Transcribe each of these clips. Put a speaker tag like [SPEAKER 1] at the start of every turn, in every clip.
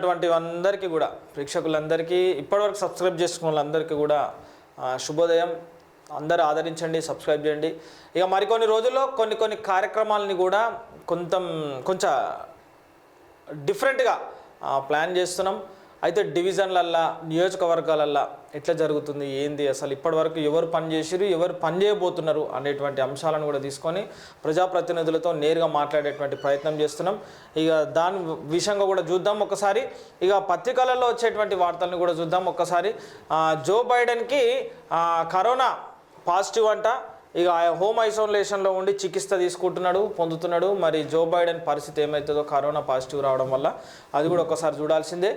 [SPEAKER 1] అటువంటి అందరికీ కూడా ప్రేక్షకులందరికీ ఇప్పటివరకు సబ్స్క్రైబ్ చేసుకున్న వాళ్ళందరికీ కూడా శుభోదయం. అందరూ ఆదరించండి సబ్స్క్రైబ్ చేయండి. ఇక మరికొన్ని రోజుల్లో కొన్ని కొన్ని కార్యక్రమాలని కూడా కొంత కొంచెం డిఫరెంట్గా ప్లాన్ చేస్తున్నాం. అయితే డివిజన్లల్లా నియోజకవర్గాలల్లా ఎట్లా జరుగుతుంది ఏంది అసలు ఇప్పటివరకు ఎవరు పనిచేసిరు ఎవరు పని చేయబోతున్నారు అనేటువంటి అంశాలను కూడా తీసుకొని ప్రజాప్రతినిధులతో నేరుగా మాట్లాడేటువంటి ప్రయత్నం చేస్తున్నాం. ఇక దాని విషయంగా కూడా చూద్దాం ఒకసారి. ఇక పత్రికలలో వచ్చేటువంటి వార్తలను కూడా చూద్దాం ఒక్కసారి జో బైడెన్కి కరోనా పాజిటివ్ అంట. ఇక హోమ్ ఐసోలేషన్లో ఉండి చికిత్స తీసుకుంటున్నాడు పొందుతున్నాడు. మరి జో బైడెన్ పరిస్థితి ఏమవుతుందో కరోనా పాజిటివ్ రావడం వల్ల అది కూడా ఒకసారి చూడాల్సిందే.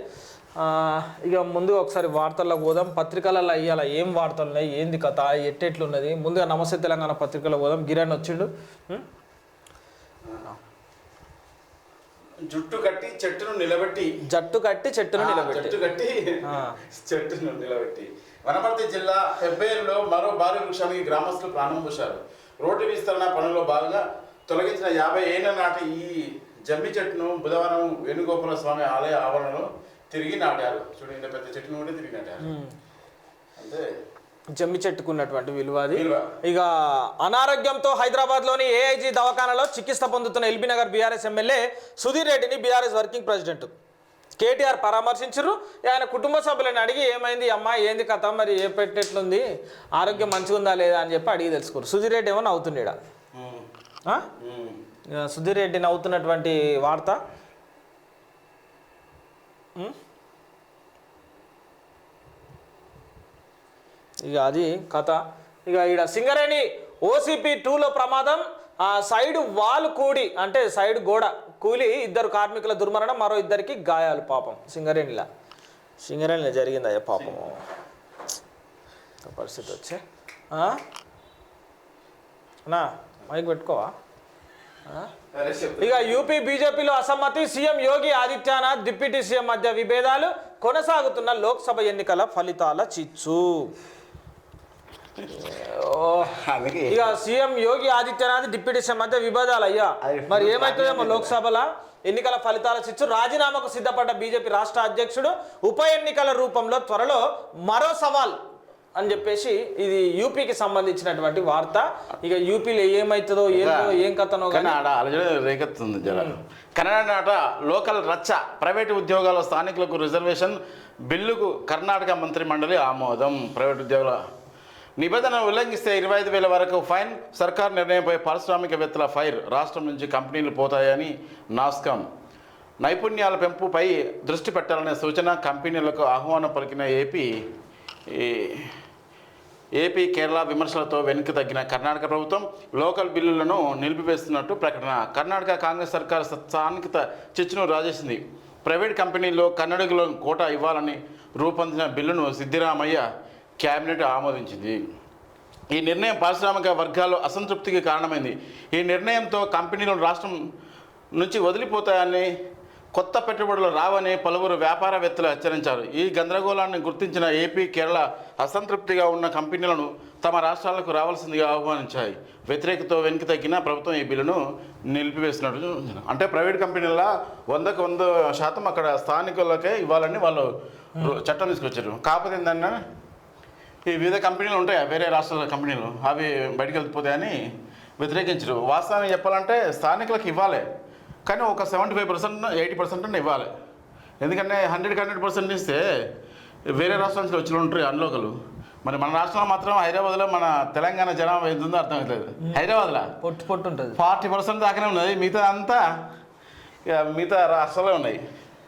[SPEAKER 1] ఇక ముందుగా ఒకసారి వార్తల్లోకి పోదాం. పత్రికలలో ఇవాళ ఏం వార్తలు ఉన్నాయి? ఏంది కథ? ఎట్టెట్లున్నది? ముందుగా నమస్తే తెలంగాణ పత్రికలో పోదాం. గిరణ్ వచ్చిండు?
[SPEAKER 2] జుట్టు కట్టి చెట్టును నిలబెట్టి.
[SPEAKER 1] జట్టు కట్టి చెట్టును నిలబెట్టి.
[SPEAKER 2] జట్టు కట్టి. చెట్టును నిలబెట్టి. వనపర్తి జిల్లా హెబ్బేరులో మరో భారీ వృక్షానికి గ్రామస్తులు ప్రాణం పోశారు. రోడ్డు విస్తరణ పనుల్లో భాగంగా తొలగించిన యాభై ఏళ్ళ నాటి ఈ జమ్మి చెట్టును బుధవారం వేణుగోపాల స్వామి ఆలయ ఆవరణలో తిరిగి నాటారు. చూడండి ఇంత పెద్ద చెట్టును కూడా తిరిగి నాటారు. అంటే
[SPEAKER 1] జమ్మి చెట్టుకున్నటువంటి విలువ అది. ఇక అనారోగ్యంతో హైదరాబాద్లోని ఏఐజీ దవాఖానలో చికిత్స పొందుతున్న LB Nagar BRS MLA Sudheer రెడ్డిని బీఆర్ఎస్ వర్కింగ్ ప్రెసిడెంట్ కేటీఆర్ పరామర్శించారు ఆయన కుటుంబ సభ్యులను అడిగి ఏమైంది అమ్మా ఏంది కథ? మరి ఏ పెట్టేట్లుంది? ఆరోగ్యం మంచిగా ఉందా లేదా? అని చెప్పి అడిగి తెలుసుకోరు. సుధీర్ రెడ్డి ఏమో. ఇక సుధీర్ రెడ్డి నవ్వుతున్నటువంటి వార్త? ఇక అది కథ. ఇక ఈడ సింగరేణి ఓసీపీ టూలో ప్రమాదం. ఆ సైడ్ వాల్ కూడి అంటే సైడ్ గోడ కూలి ఇద్దరు కార్మికుల దుర్మరణం మరో ఇద్దరికి గాయాలు పాపం. సింగరేణిలా. సింగరేణిలో జరిగింది అయ్యా పాపము పరిస్థితి వచ్చే. నా అన్నా మైక్ పెట్టుకోవా? ఇక యూపీ బీజేపీలో అసమ్మతి CM Yogi Adityanath deputy CM మధ్య విభేదాలు కొనసాగుతున్న లోక్సభ ఎన్నికల ఫలితాల చిచ్చు. ఇక CM Yogi Adityanath deputy CM మధ్య విభేదాలు అయ్యా మరి ఏమవుతుందేమో
[SPEAKER 2] రాజకీయం
[SPEAKER 1] లోక్సభలో ఎన్నికల ఫలితాల చిచ్చు. రాజీనామాకు సిద్ధపడ్డ బీజేపీ రాష్ట్ర అధ్యక్షుడు ఉప ఎన్నికల రూపంలో త్వరలో మరో సవాల్ అని చెప్పేసి ఇది యూపీకి సంబంధించినటువంటి వార్త. ఇక యూపీలో ఏమవుతుందో ఏందో ఏం కథనో
[SPEAKER 2] కానీ ఆడ అలజడి రేకెత్తుంది జర కన్నడ నాట లోకల్ రచ్చ ప్రైవేటు ఉద్యోగాల స్థానికులకు రిజర్వేషన్ బిల్లుకు కర్ణాటక మంత్రి మండలి ఆమోదం. ప్రైవేట్ ఉద్యోగుల నిబంధన ఉల్లంఘిస్తే ఇరవై ఐదు వేల వరకు ఫైన్ సర్కార్ నిర్ణయంపై పారిశ్రామికవేత్తల ఫైర్ రాష్ట్రం నుంచి కంపెనీలు పోతాయని నాస్కాం. నైపుణ్యాల పెంపుపై దృష్టి పెట్టాలనే సూచన కంపెనీలకు ఆహ్వానం పలికిన ఏపీ ఈ ఏపీ కేరళ విమర్శలతో వెనక్కి తగ్గిన కర్ణాటక ప్రభుత్వం లోకల్ బిల్లులను నిలిపివేస్తున్నట్టు ప్రకటన. కర్ణాటక కాంగ్రెస్ సర్కార్ స్థానికత చర్చను రాజేసింది. ప్రైవేట్ కంపెనీల్లో కన్నడిగులను కోటా ఇవ్వాలని రూపొందించిన బిల్లును సిద్దిరామయ్య కేబినెట్ ఆమోదించింది. ఈ నిర్ణయం పారిశ్రామిక వర్గాల్లో అసంతృప్తికి కారణమైంది. ఈ నిర్ణయంతో కంపెనీలు రాష్ట్రం నుంచి వదిలిపోతాయని కొత్త పెట్టుబడులు రావని పలువురు వ్యాపారవేత్తలు హెచ్చరించారు. ఈ గందరగోళాన్ని గుర్తించిన ఏపీ కేరళ అసంతృప్తిగా ఉన్న కంపెనీలను తమ రాష్ట్రాలకు రావాల్సిందిగా ఆహ్వానించాయి. వ్యతిరేకతో వెనుక తగ్గిన ప్రభుత్వం ఈ బిల్లును నిలిపివేసినట్టు అంటే ప్రైవేట్ కంపెనీల వందకు వంద శాతం అక్కడ స్థానికులకే ఇవ్వాలని వాళ్ళు చట్టం తీసుకొచ్చారు. కాకపోతే ఏంటంటే ఈ వివిధ కంపెనీలు ఉంటాయి? వేరే రాష్ట్రాల కంపెనీలు. అవి బయటకు వెళ్ళిపోతాయని వ్యతిరేకించరు. వాస్తవాన్ని చెప్పాలంటే స్థానికులకు ఇవ్వాలి. కానీ ఒక seventy five percent eighty percent ఇవ్వాలి. ఎందుకంటే హండ్రెడ్కి హండ్రెడ్ పర్సెంట్ ఇస్తే వేరే రాష్ట్రాల నుంచి వచ్చిన ఉంటారు అన్లోకలు. మరి మన రాష్ట్రంలో మాత్రం హైదరాబాద్లో మన తెలంగాణ జనాభా ఎంత ఉందో అర్థమవుతుంది హైదరాబాద్లో?
[SPEAKER 1] పొట్టు పొట్టు ఉంటుంది.
[SPEAKER 2] ఫార్టీ పర్సెంట్ దాకానే ఉన్నది. మిగతా అంతా మిగతా రాష్ట్రాలే ఉన్నాయి.